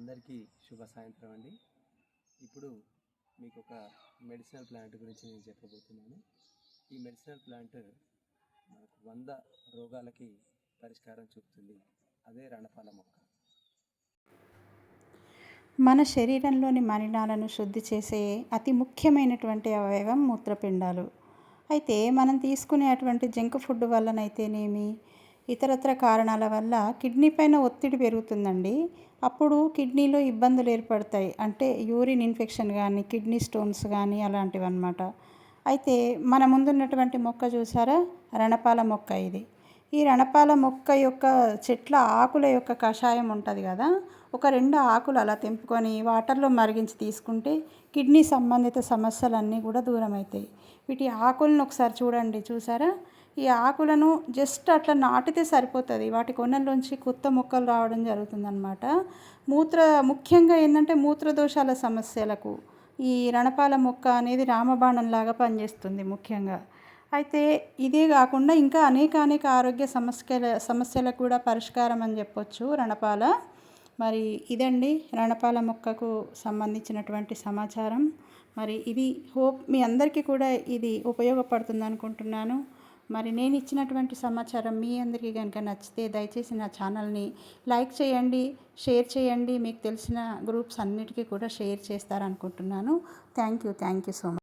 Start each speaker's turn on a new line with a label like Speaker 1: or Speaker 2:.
Speaker 1: అందరికీ శుభ సాయంత్రం అండి. ఇప్పుడు మీకు ఒక మెడిసినల్ ప్లాంట్ గురించి నేను చెప్పబోతున్నాను. ఈ మెడిసినల్ ప్లాంట్ మనకు వంద రోగాలకి పరిష్కారం చూపుతుంది. అదే రణపాల మొక్క.
Speaker 2: మన శరీరంలోని మలినాలను శుద్ధి చేసే అతి ముఖ్యమైనటువంటి అవయవం మూత్రపిండాలు. అయితే మనం తీసుకునేటువంటి జంక్ ఫుడ్ వల్లనైతేనేమి? ఇతరత్ర కారణాల వల్ల కిడ్నీ పైన ఒత్తిడి పెరుగుతుందండి. అప్పుడు కిడ్నీలో ఇబ్బందులు ఏర్పడతాయి. అంటే యూరిన్ ఇన్ఫెక్షన్ కానీ కిడ్నీ స్టోన్స్ కానీ అలాంటివి అనమాట అయితే మన ముందున్నటువంటి మొక్క చూసారా? రణపాల మొక్క ఇది. ఈ రణపాల మొక్క యొక్క చెట్ల ఆకుల యొక్క కషాయం ఉంటుంది కదా ఒక రెండు ఆకులు అలా తెంపుకొని వాటర్లో మరిగించి తీసుకుంటే కిడ్నీ సంబంధిత సమస్యలన్నీ కూడా దూరం అవుతాయి వీటి ఆకులను ఒకసారి చూడండి చూసారా? ఈ ఆకులను జస్ట్ అట్లా నాటితే సరిపోతుంది. వాటి కొనల్లోంచి కొత్త మొక్కలు రావడం జరుగుతుందన్నమాట. మూత్ర ముఖ్యంగా ఏంటంటే మూత్రదోషాల సమస్యలకు ఈ రణపాల మొక్క అనేది రామబాణం లాగా పనిచేస్తుంది ముఖ్యంగా. అయితే ఇదే కాకుండా ఇంకా అనేక అనేక ఆరోగ్య సమస్యల సమస్యలకు కూడా పరిష్కారం అని చెప్పొచ్చు రణపాల. మరి ఇదండి రణపాల మొక్కకు సంబంధించినటువంటి సమాచారం. మరి ఇది హోప్ మీ అందరికీ కూడా ఇది ఉపయోగపడుతుంది అనుకుంటున్నాను. మరి నేను ఇచ్చినటువంటి సమాచారం మీ అందరికీ కనుక నచ్చితే దయచేసి నా ఛానల్ని లైక్ చేయండి షేర్ చేయండి. మీకు తెలిసిన గ్రూప్స్ అన్నిటికీ కూడా share చేస్తారనుకుంటున్నాను. Thank you thank you so much